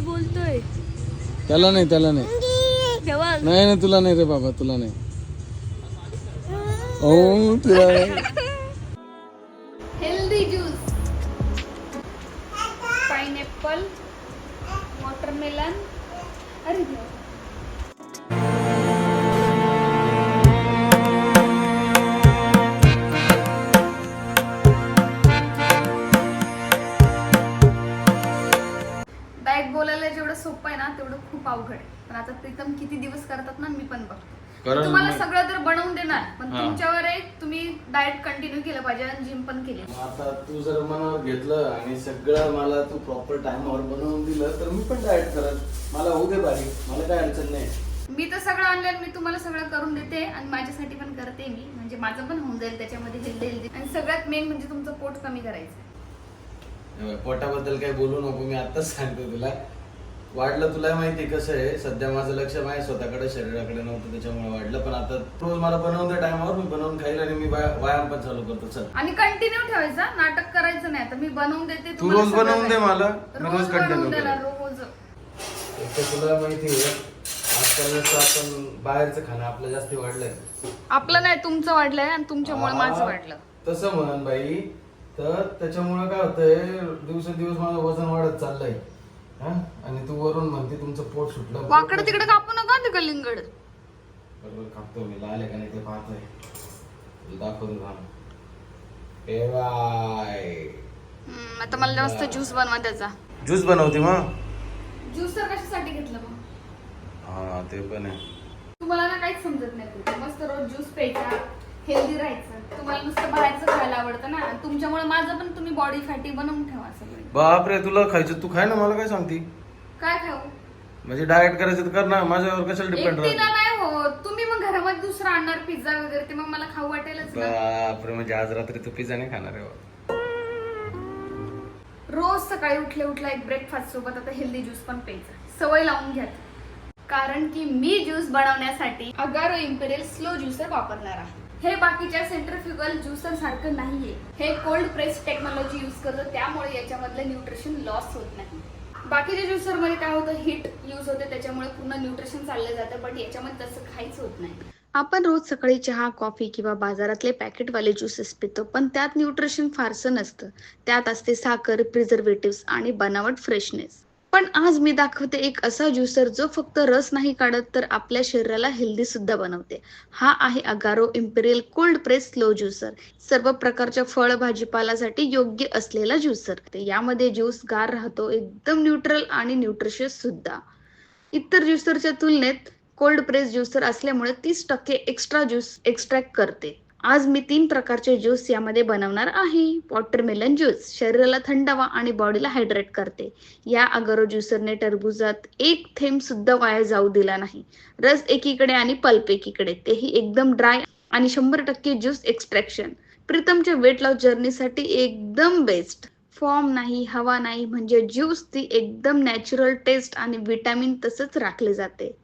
बोलतोय. त्याला नाही त्याला नाही. नाही नाही तुला नाही रे बाबा तुला नाही. ओ तुला हेल्दी ज्यूस पाइनएप्पल वॉटरमेलन अरे डाएट बोलायला जेवढं सोपं आहे ना तेवढं खूप अवघड आहे. पण आता प्रीतम किती दिवस करतात ना मी पण बघते. कारण तुम्हाला सगळं तर बनवून देणार पण हा. तुमच्यावर आहे तुम्ही डाएट कंटिन्यू केलं पाहिजे आणि जिम पण केली आता तू जर मनावर घेतलं आणि सगळं मला तू प्रॉपर टाइमवर बनवून दिलं तर मी पण डाएट करत. मला होऊ दे बारीक मला काय अडचण नाही. मी तर सगळं आणलं मी तुम्हाला सगळं करून देते आणि माझ्यासाठी पण करते मी. म्हणजे माझं पण होऊन जाईल त्याच्यामध्ये हेल्दी हेल्दी. आणि सगळ्यात मेन म्हणजे तुमचं पोट कमी करायचं. पोटाबद्दल काही बोलू नको मी आताच सांगतो तुला. वाढलं तुला माहिती कसं आहे? सध्या माझं लक्ष माझ्या स्वतःकडे शरीराकडे नव्हतं त्याच्यामुळे वाढलं. पण आता रोज मला बनवून दे टायमावर मी बनवून खाईल आणि मी व्याया- व्यायाम पण चालू करतो. चल. आणि कंटिन्यू ठेवायचा नाटक करायचं नाही. आता मी बनवून देते तू रोज बनवून दे. मला, रोज करेन. रोज. एक तर तुला माहिती आहे आजकाल आपण बाहेरचं खाणं आपलं जास्ती वाढलंय. आपलं नाही तुमचं वाढलंय आणि तुमच्यामुळे माझं वाढलं. तसं म्हण बाई तर त्याच्यामुळे काय होतंय दिवसेंदिवस माझं वजन वाढत चाललंय. हा? आणि तू वरून म्हणते तुमचं पोट सुटलं. वाकडं तिकडे कापू नका ते कलिंगड बरोबर कापतो मी लाल आहे का नाही ते पाहतोय. तुला दाखवून थांब ए बाय. हम्म, आता मला मस्त ज्यूस बनवा त्याचा. ज्यूस बनवते मग? ज्यूस तर कशासाठी घेतलं मग? हा ते पण आहे. तुम्हाला ना काहीच समजत नाही. मस्त रोज ज्यूस प्यायचा हेल्दी राहायचं. तुम्हाला नुसतं बाहेरचं खायला आवडतं ना. आणि तुमच्यामुळे माझं पण तुम्ही बॉडी फॅटी बनवून ठेवा सगळी. बापरे तुला खायचं? तू खाय ना मला काय सांगती? काय खाऊ? म्हणजे डाएट करायचं तर कर ना माझ्यावर कशाला डिपेंड एकटीला राहते नाही हो तुम्ही मग घरामध्ये दुसरा आणणार पिझ्झा वगैरे ते मग मला खाऊ वाटेलच ना. बापरे म्हणजे आज रात्री तू पिझ्झा नाही खाणार आहे बा. रोज सकाळी उठल्या उठल्या एक ब्रेकफास्ट सोबत आता हेल्दी ज्यूस पण प्यायचा. सवय लावून घ्या. कारण की मी ज्यूस बनवण्यासाठी अगारो इम्पेरियल स्लो ज्युसर वापरणार आहे. हे बाकीच्या सेंट्रफ्युगल ज्युसर सारखं नाहीये. हे कोल्ड प्रेस टेक्नॉलॉजी यूज करतं त्यामुळे याच्यामधलं न्यूट्रिशन लॉस होत नाही. बाकीच्या ज्युसरमध्ये काय होतं हिट यूज होते त्याच्यामुळे पूर्ण न्यूट्रिशन चाललं जातं पण याच्यामध्ये तसं काहीच होत नाही. आपण रोज सकाळी चहा कॉफी किंवा बाजारातले पॅकेटवाले ज्युसेस पितो पण त्यात न्यूट्रिशन फारसं नसतं. त्यात असते साखर प्रिझर्वेटिव्ह आणि बनावट फ्रेशनेस पण आज मी दाखवते एक असा ज्युसर जो फक्त रस नाही काढत तर आपल्या शरीराला हेल्दी सुद्धा बनवते. हा आहे Agaro imperial cold press slow juicer सर्व प्रकारच्या फळ भाजीपालासाठी योग्य असलेला ज्युसर यामध्ये ज्यूस गार राहतो एकदम न्यूट्रल आणि न्यूट्रिशियस सुद्धा. इतर ज्युसरच्या तुलनेत कोल्ड प्रेस ज्युसर असल्यामुळे तीस टक्के एक्स्ट्रा ज्यूस एक्स्ट्रॅक्ट करते. आज मी तीन प्रकारचे ज्यूस यामध्ये बनवणार आहे. वॉटरमेलन ज्यूस शरीराला थंडावा आणि बॉडीला हायड्रेट करते. या अगरो ज्युसरने टरबुजात एक थेंब सुद्धा वाया जाऊ दिला नाही. रस एकीकडे आणि पल्प एकीकडे तेही एकदम ड्राय आणि शंभर टक्के ज्यूस एक्स्ट्रॅक्शन प्रीतमच्या वेट लॉस जर्नीसाठी एकदम बेस्ट फॉर्म नाही हवा नाही म्हणजे ज्यूस ती एकदम नॅचरल टेस्ट आणि विटॅमिन तसंच राखले जाते.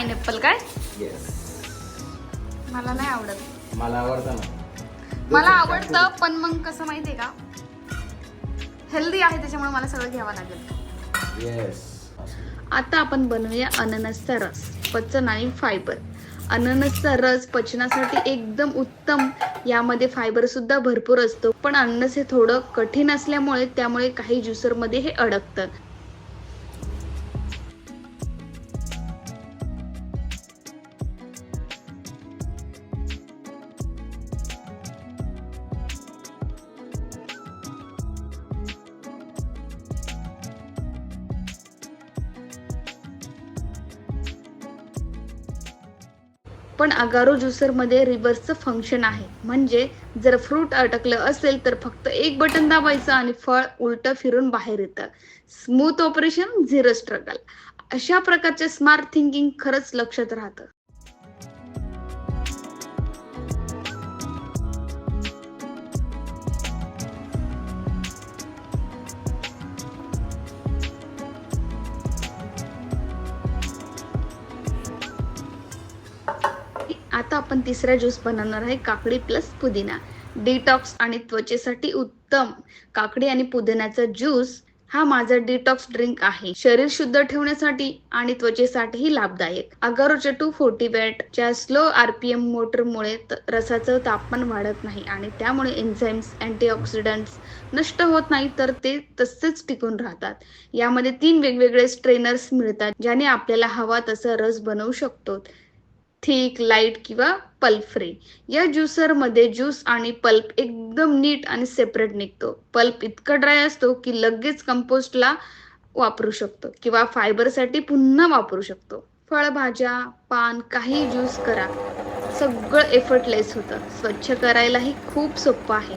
पाइनएप्पल काय? मला नाही आवडत. मला आवडतं ना. मला आवडतं पण मग कसं माहितीये का? हेल्दी आहे त्याच्यामुळे मला सगळं घ्यावं लागेल. येस आता आपण बनवूया अननसचा रस पचन आणि फायबर अननसचा रस पचनासाठी एकदम उत्तम यामध्ये फायबर सुद्धा भरपूर असतो. पण अननस हे थोडं कठीण असल्यामुळे त्यामुळे काही ज्युसरमध्ये हे अडकतं. पण अगारो ज्युसरमध्ये रिव्हर्सचं फंक्शन आहे. म्हणजे जर फ्रूट अटकलं असेल तर फक्त एक बटन दाबायचं आणि फळ उलट फिरून बाहेर येतं. स्मूथ ऑपरेशन झिरो स्ट्रगल अशा प्रकारचे स्मार्ट थिंकिंग खरंच लक्षात राहतं. आपण तिसरा ज्यूस बनवणार आहे काकडी प्लस पुदिना. डिटॉक्स आणि त्वचेसाठी उत्तम. काकडी आणि पुदिन्याचा ज्यूस हा माझा डिटॉक्स ड्रिंक आहे. शरीर शुद्ध ठेवण्यासाठी आणि त्वचेसाठीही लाभदायक. अगारोच्या टू फोर्टी च्या स्लो आरपीएम मोटरमुळे रसाचं तापमान वाढत नाही आणि त्यामुळे एन्झाईम्स अँटीऑक्सिडंट्स नष्ट होत नाही तर ते तसेच टिकून राहतात. यामध्ये तीन वेगवेगळे स्ट्रेनर्स मिळतात ज्याने आपल्याला हवा तसा रस बनवू शकतो. थिक लाइट किंवा पल्प फ्री या ज्युसरमध्ये ज्यूस आणि पल्प एकदम नीट आणि सेपरेट निघतो. पल्प इतका ड्राय असतो की लगेच कंपोस्टला वापरू शकतो किंवा फायबरसाठी पुन्हा वापरू शकतो. फळभाज्या पान काही ज्यूस करा. सगळं एफर्टलेस होतं. स्वच्छ करायलाही खूप सोपं आहे.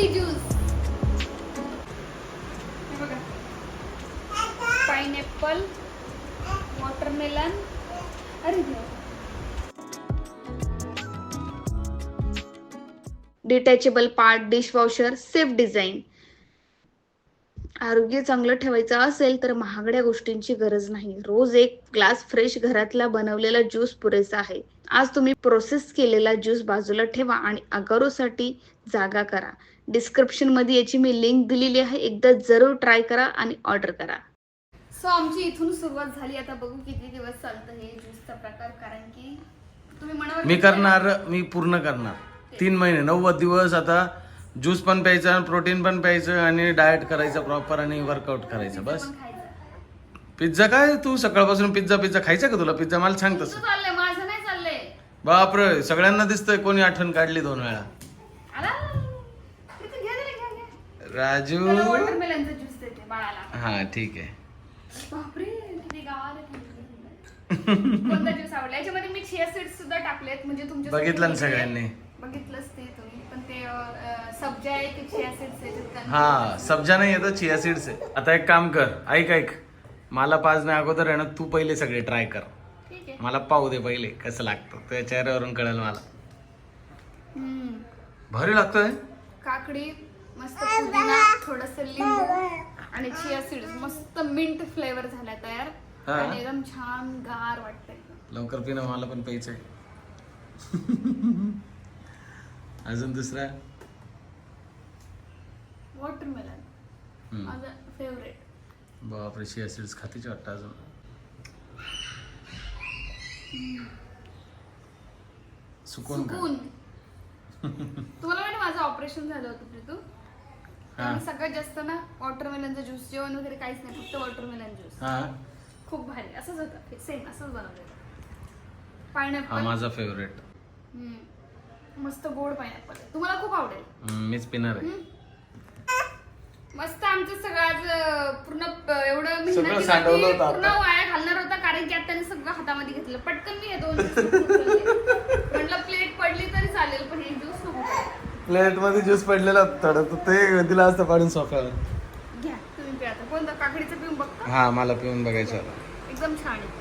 हेल्दी ज्यूस पाइनएप्पल वॉटरमेलन अरे. Detachable part dishwasher safe design आरोग्य चांगलं ठेवायचं असेल तर महागड्या गोष्टींची गरज नाही. रोज एक ग्लास फ्रेश घरातला बनवलेला ज्यूस पुरेसा आहे. आज तुम्ही प्रोसेस केलेला ज्यूस बाजूला ठेवा आणि अगारोसाठी जागा करा. डिस्क्रिप्शनमध्ये याची मी लिंक दिलेली आहे. एकदा जरूर ट्राय करा आणि ऑर्डर करा. सो आमची इथून सुरुवात झाली. आता बघू किती दिवस चालतं हे ज्यूसचा प्रकार. कारण की तुम्ही मी? करणार मी पूर्ण करणार. तीन महिने नव्वद दिवस आता ज्यूस पण प्यायचं प्रोटीन पण प्यायचं आणि डाएट करायचं प्रॉपर आणि वर्कआउट करायचं बस. पिझ्झा काय? तू सकाळपासून पिझ्झा पिझ्झा खायचा का तुला? पिझ्झा मला सांग तसं. चाललंय माझं नाही चाललंय. बापरे सगळ्यांना दिसतंय कोणी आठवण काढली दोन वेळा. आला? इथं जरा. राजू? त्याला वॉटरमेलनचा ज्यूस देते बाळाला. हा ठीक आहे. बापरे किती गावाला कोणता ज्यूस आवडला? याच्यामध्ये मी चिया सीड्स सुद्धा टाकलेत म्हणजे तुमच्या बघितलं ना सगळ्यांनी. बघितलंच ते तुम्ही. हा सब्जा नाही येतं चिया सीड्स आहे. आता एक काम कर ऐक ऐक. मला पाच नाही अगोदर आहे ना तू पहिले सगळे ट्राय कर. मला पाहू दे पहिले कसं लागतं. त्या चेहऱ्यावरून कळेल मला. हम्म. भारी लागतंय. काकडी मस्त पुदिना थोडस लिंबू आणि चिया सीड्स मस्त मिंट फ्लेवर झालाय तयार. आणि एकदम छान गार वाटतंय. लवकर पिणं मला पण प्यायचंय. अजून दुसरा? वॉटरमेलन. माझं फेवरेट बापरे सीड्स खातीच वाटतं अजून. सुकून. तुम्हाला माहिती माझं ऑपरेशन झालं होतं प्रीतू? सगळ्यात जास्त ना वॉटरमेलनचा ज्यूस जेवण वगैरे काहीच नाही फक्त वॉटरमेलन ज्यूस खूप भारी. असंच होतं. सेम असंच हा पायनॅपल माझा फेवरेट मस्त गोड पायनॅपल तुम्हाला खूप आवडेल. मीच पिणार आहे. हम्म. मस्त आमचं सगळं आज अं, पूर्ण प- एवढं सगळं मेहनतीसाठी सांडवलं होतं पूर्ण आता. वाया घालणार होता कारण की आता त्याने सगळं हातामध्ये घेतलं. पटकन मी हे दोन juice उचलले. म्हटलं प्लेट पडली तरी चालेल पण हे ज्यूस नको. प्लेटमध्ये ज्यूस पडलेला थोडं तर ते दिला असतं पाडून सोफ्यावर. घ्या तुम्ही प्या आता. कोणतं? काकडीचं पिऊन बघता? हा मला पिऊन बघायचं. एकदम छान आहे.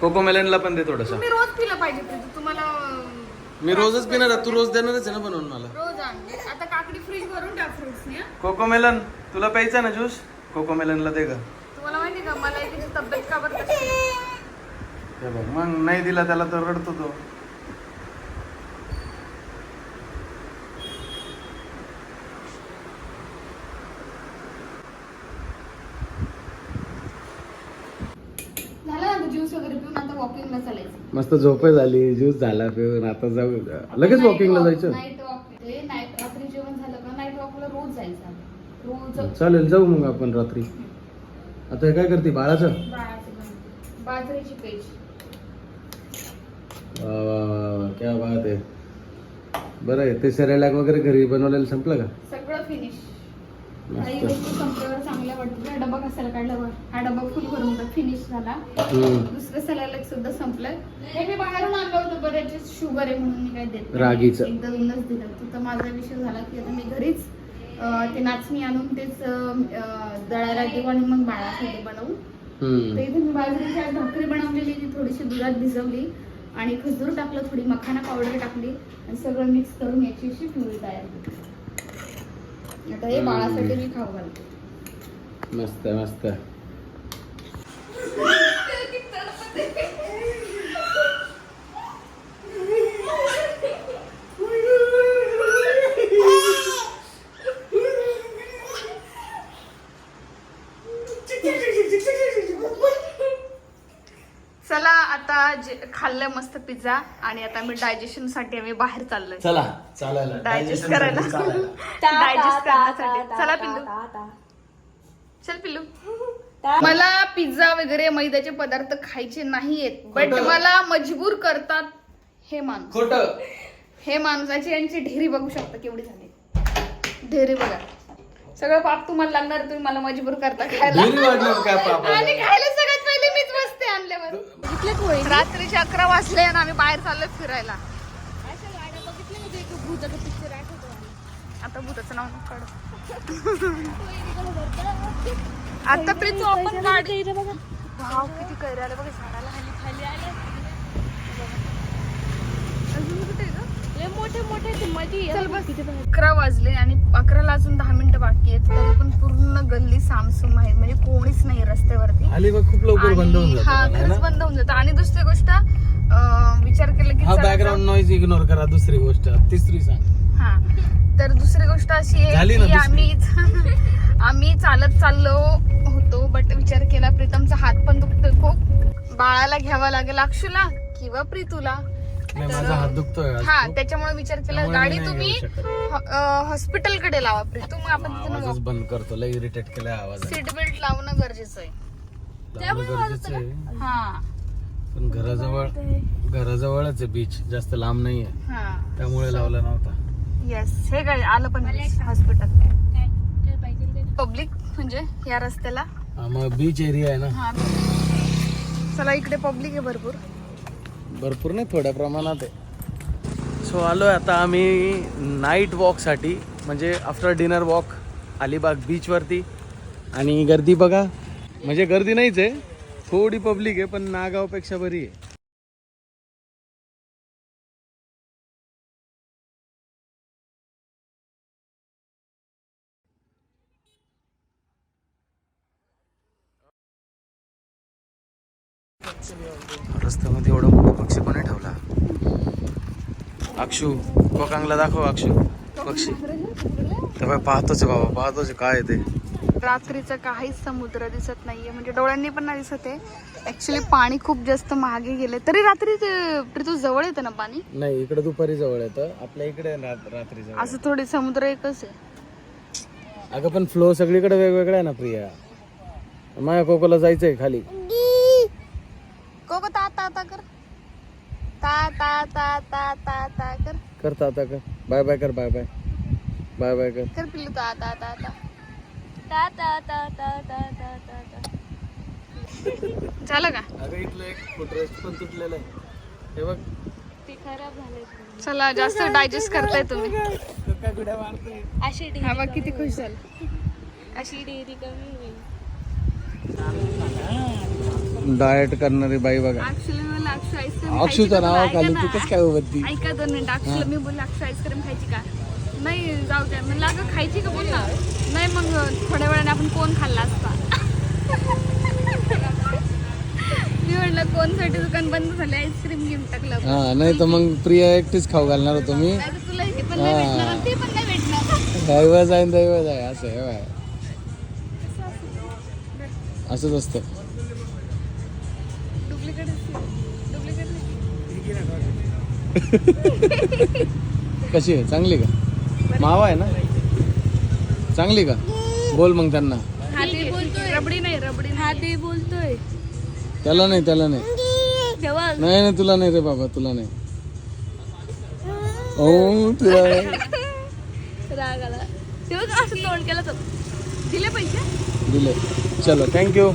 कोको मेलनला पण दे थोडस. तुम्ही रोज पिलं पाहिजे तुम्हाला अं, मी रोजच पिणार आहे. तू रोज देणारच आहे ना बनवून मला रोज आणले आता काकडी फ्रीज भरून ठेवा फ्रुट्सनी हं. कोको मेलन तुला प्यायचा ना ज्यूस कोको मेलनला दे ग तुम्हाला माहिती का मला तब्येत का बरं? हे बघ मग नाही दिला त्याला तर रडतो तो झालं ना ज्यूस वगैरे पिऊन आता वॉकिंगला चालायचं मस्त झोपे झाली ज्यूस झाला पिऊन आता जाऊ लगेच वॉकिंगला जायचं? नाईट वॉक नाईट रात्री जेवण झालं का? नाईट वॉकला रोज जायचं. रोज. चालेल जाऊ मग आपण रात्री. आता हे काय करते बाळाचं? बाळाचं बनवते. बाजरीची पेज. वा वा वा वा क्या बात आहे. बरं आहे ते सेरेलॅक वगैरे घरी बनवलेलं संपलं का? सगळं फिनिश काही मस्त वस्तू संपल्यावर हा डबा कशाला काढला बघ हा डबा फुल भरून फिनिश झाला. दुसरं सलाड सुद्धा संपलंय हे मी बाहेरून आणलं होतं बरेच शुगर आहे म्हणून मी काय देत. रागीचं. एकदा दोनच दिलं तर माझा विषय झाला की आता मी घरीच ते नाचणी आणून तेच दळायला देऊ आणि मग बाळासाठी बनवू. तर इथे मी बाजरीची आज भाकरी बनवलेली ती थोडीशी दुधात भिजवली आणि खजूर टाकलं थोडी मखाना पावडर टाकली आणि सगळं मिक्स करून याची अशी प्युरी तयार आता हे बाळासाठी मी खाऊ घालते मस्त मस्त. चला आता जे खाल्लं मस्त पिझ्झा आणि आता मी डायजेशनसाठी आम्ही बाहेर चाललोय. चला चालायला. डायजेस्ट करायला. डायजेस्ट करण्यासाठी. चला पिल्लू चल पिल्लू. मला पिझ्झा वगैरे मैद्याचे पदार्थ खायचे नाहीयेत बट खोटं. मला मजबूर करतात हे माणूस खोटं. हे माणसाची यांची ढेरी बघू शकता केवढी झाली. ढेरी बघा. सगळं पाप तुम्हाला लागणार तुम्ही मला मजबूर करता खायला ढेरी वाढणार काय पाप आलं? आणि खायला सगळ्यात पहिले मीच बसते आणल्यावर. रात्रीचे अकरा वाजले आणि आम्ही बाहेर चाललोय फिरायला. आता भूताचं नाव नको काढू. आता प्रीतू आपण गाडी वाव, किती कैरी आले बघा झाडाला अजून कुठे आहे गं? चल बस. अकरा वाजले आणि अकराला अजून दहा मिनिटं बाकी आहेत. तरी पण पूर्ण गल्ली सामसूम आहे. म्हणजे कोणीच नाही रस्त्यावरती. अलिबाग खूप लवकर बंद होऊन आणि- हा जातो. है खरंच ना? बंद होऊन जातं. आणि दुसरी गोष्ट अं, विचार केला की हा चला बॅकग्राऊंड नॉईज इग्नोर करा दुसरी गोष्ट. तिसरी सांग. हा. तर दुसरी गोष्ट अशी आहे की? आम्ही आम्ही चालत चाललो होतो बट विचार केला प्रीतमचा हात पण दुखतोय खूप. बाळाला घ्यावा लागेल अक्षुला किंवा प्रीतूला. नाही तर- माझा हात दुखतोय आज हा. त्याच्यामुळे विचार केला गाडी तुम्ही. हॉस्पिटलकडे लावा प्रीतू मग आपण बंद करतो लय इरिटेट केलाय आवाज सीट बेल्ट लावणं गरजेचं आहे. हा. पण घराजवळ घराजवळच आहे बीच जास्त लांब नाहीये. हा. त्यामुळे लावला नव्हता. येस हे काय आलं पण हॉस्पिटल पब्लिक म्हणजे या रस्त्याला. मग बीच एरिया आहे ना? हा चला इकडे पब्लिक आहे भरपूर. भरपूर नाही थोड्या प्रमाणात आहे. सो आलो आहे आता आम्ही नाईट वॉकसाठी म्हणजे आफ्टर डिनर वॉक अलिबाग बीचवरती आणि गर्दी बघा म्हणजे गर्दी नाहीच आहे. थोडी पब्लिक आहे पण नागावपेक्षा बरी आहे. रस्त्यामध्ये एवढा मोठा पक्षी कोणी ठेवला? अक्षू कोकांगला दाखव अक्षू. पक्षी. तर पाहतोच बाबा पाहतोच काय आहे ते. रात्रीचं काहीच समुद्र दिसत नाहीये. म्हणजे डोळ्यांनी पण नाही दिसत आहे. ऍक्च्युली पाणी खूप जास्त मागे गेले तरी रात्री ते प्रीतू जवळ येतं ना पाणी? नाही इकडे दुपारी जवळ येतं. आपल्या इकडे रात- रात्री जवळ असं थोडी समुद्र एकच आहे. अगं पण फ्लो सगळीकडे वेगवेगळा आहे ना प्रिया. माया कोकोला जायचंय खाली कोको ता ता ता कर ता ता ता ता ता ता कर करता आता कर बाय बाय कर बाय बाय बाय बाय कर कर पिल्लू ता ता ता ता ता ता ता ता ता ता ता ता झालं का अरे इथलं एक फुटरेस्ट पण तुटलेलं आहे हे बघ ते खराब झालं चला जास्त डायजेस्ट करताय तुम्ही काय गुड्या मारतोय हा बघ किती खुश झालं अशी डेअरी कमी होईल डाएट करणारी बाई बघा ऍक्च्युली अक्षू आईस्क्रीम अक्षूचं नाव खाली काय उभती ऐका दोन मिनिट. अक्षुला मी बोलले अक्षू आईस्क्रीम खायची का? नाही जाऊ द्या म्हणलं अगं खायची का बोल ना नाही मग थोड्या वेळाने आपण कोण खाल्ला असता? मी म्हटलं कोणसाठी दुकान बंद झाले? आईस्क्रीम घेऊन टाकलं हा नाही तर मग प्रिया एकटीच खाऊ घालणार होतो मी. नाही तर तुला हे पण नाही भेटणार आणि ते पण नाही भेटणार. दैवच आहे दैवच आहे. असं आहे बाय असंच असतं. कशी आहे? चांगली का? मावा आहे ना? चांगली का? बोल मग त्यांना. हा ते बोलतोय. रबडी नाही रबडी हा ते बोलतोय. त्याला नाही त्याला नाही. नाही नाही तुला नाही रे बाबा तुला नाही. ओ तुला नाही. राग आला. तेव्हा असं तोंड केलं तर. दिले पैसे? दिले. चलो थँक्यू